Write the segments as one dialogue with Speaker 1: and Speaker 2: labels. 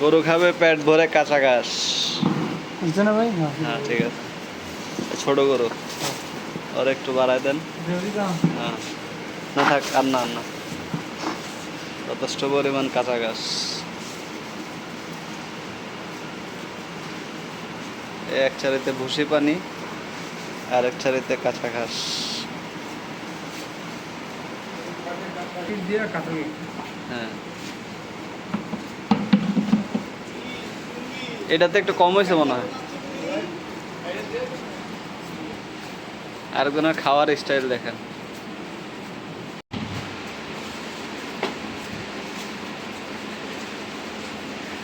Speaker 1: গরু খাবে পেট ভরে কাঁচা ঘাস।
Speaker 2: না ভাই? হ্যাঁ
Speaker 1: ঠিক আছে। ছোট গরু। ওর একটু বাড়ায় দেন। হ্যাঁ। না থাক আর না আর না। যথেষ্ট পরিমাণ কাঁচা ঘাস। এক চারিতে ভুসি পানি আর এক চারিতে কাঁচা ঘাস। হ্যাঁ। এটাতে একটু কম হয়েছে মনে হয়। আর কোনো খাওয়ার স্টাইল দেখেন।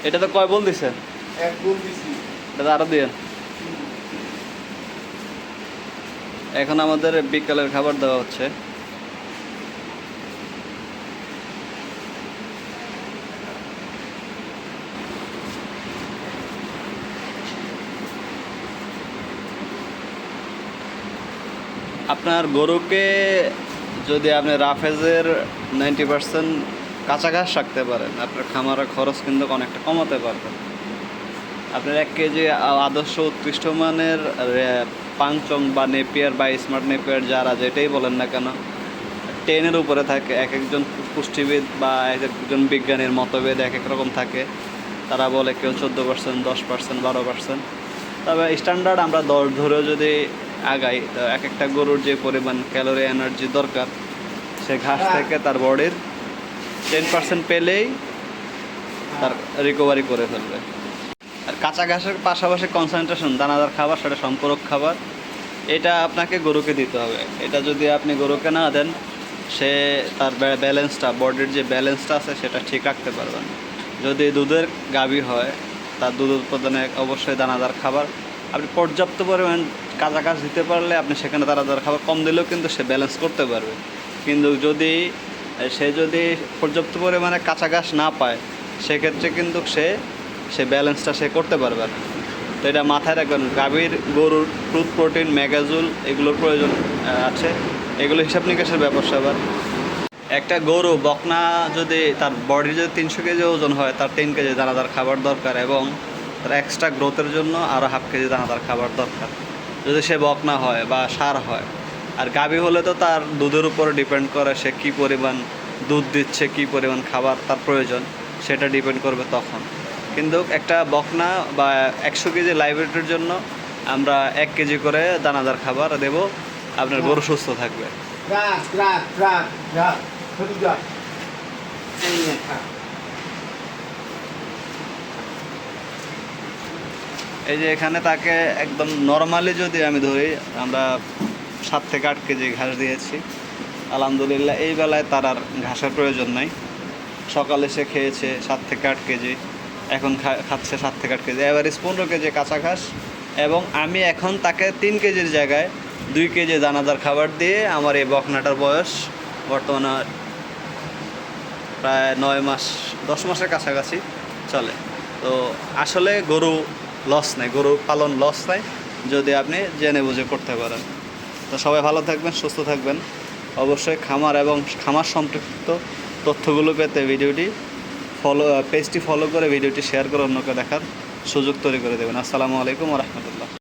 Speaker 1: এটা তো কয় বল দিছে? এটা আরও দিয়েন এখন আমাদের বিকালের খাবার দেওয়া হচ্ছে। আপনার গরুকে যদি আপনি রাফেজের নাইনটি পার্সেন্ট কাঁচা ঘাস রাখতে পারেন, আপনার খামারের খরচ কিন্তু অনেকটা কমাতে পারবেন। আপনার এক কেজি আদর্শ উৎকৃষ্ট মানের পাংচং বা নেপিয়ার বা স্মার্ট নেপিয়ার যারা যেটাই বলেন না কেন, টেনের উপরে থাকে, এক একজন পুষ্টিবিদ বা এক একজন বিজ্ঞানীর মতভেদ এক এক রকম থাকে। তারা বলে কেউ চোদ্দ পার্সেন্ট, দশ পার্সেন্ট, বারো পার্সেন্ট। তবে স্ট্যান্ডার্ড আমরা দশ ধরেও যদি আগাই তো এক একটা গরুর যে পরিমাণ ক্যালোরি এনার্জি দরকার সে ঘাস থেকে তার বডির টেন পার্সেন্ট পেলেই তার রিকভারি করে ফেলবে। আর কাঁচা ঘাসের পাশাপাশি কনসেন্ট্রেশন দানাদার খাবার সেটা সম্পূরক খাবার এটা আপনাকে গরুকে দিতে হবে। এটা যদি আপনি গরুকে না দেন সে তার ব্যালেন্সটা বডির যে ব্যালেন্সটা আছে সেটা ঠিক রাখতে পারবে না। যদি দুধের গাভী হয় তার দুধ উৎপাদনে অবশ্যই দানাদার খাবার। আপনি পর্যাপ্ত পরিমাণ কাঁচা ঘাস দিতে পারলে আপনি সেখানে তারা দানাদার খাবার কম দিলেও কিন্তু সে ব্যালেন্স করতে পারবে। কিন্তু যদি, সে যদি পর্যাপ্ত পরিমাণে কাঁচা ঘাস না পায়, সেক্ষেত্রে কিন্তু সে সে ব্যালেন্সটা সে করতে পারবে না। তো এটা মাথায় রাখবেন, গাভীর গরুর ফ্রুট প্রোটিন ম্যাগাজুল এগুলোর প্রয়োজন আছে। এগুলো হিসাব নিকাশের ব্যাপার স্যাপার একটা গরু বকনা যদি তার বডি যদি তিনশো কেজি ওজন হয়, তার তিন কেজি দানাদার খাবার দরকার এবং তার এক্সট্রা গ্রোথের জন্য আরও হাফ কেজি দানাদার খাবার দরকার। যদি সে বকনা হয় বা সার হয় আর গাভী হলে তো তার দুধের উপর ডিপেন্ড করে সে কী পরিমাণ দুধ দিচ্ছে কী পরিমাণ খাবার তার প্রয়োজন সেটা ডিপেন্ড করবে তখন। কিন্তু একটা বকনা বা একশো কেজি লাইব্রেরির জন্য আমরা এক কেজি করে দানাদার খাবার দেব আপনার গরু সুস্থ থাকবে।
Speaker 3: এই
Speaker 1: যে এখানে তাকে একদম নর্মালি যদি আমি ধরি, আমরা সাত থেকে আট কেজি ঘাস দিয়েছি। আলহামদুলিল্লাহ, এই বেলায় তার আর ঘাসের প্রয়োজন নাই। সকালে সে খেয়েছে সাত থেকে আট কেজি, এখন খাচ্ছে সাত থেকে আট কেজি। এভারেজ পনেরো কেজি কাঁচা ঘাস এবং আমি এখন তাকে তিন কেজির জায়গায় দুই কেজি দানাদার খাবার দিয়ে আমার এই বকনাটার বয়স বর্তমানে প্রায় নয় মাস, দশ মাসের কাছাকাছি চলে। তো আসলে গরু লস নেই, গরু পালন লস নাই, যদি আপনি জেনে বুঝে করতে পারেন। তো সবাই ভালো থাকবেন, সুস্থ থাকবেন। অবশ্যই খামার এবং খামার সম্পৃক্ত তথ্যগুলো পেতে ভিডিওটি ফলো, পেজটি ফলো করে ভিডিওটি শেয়ার করে অন্যকে দেখার সুযোগ তৈরি করে দেবেন। আসসালামু আলাইকুম রহমতুল্লাহ।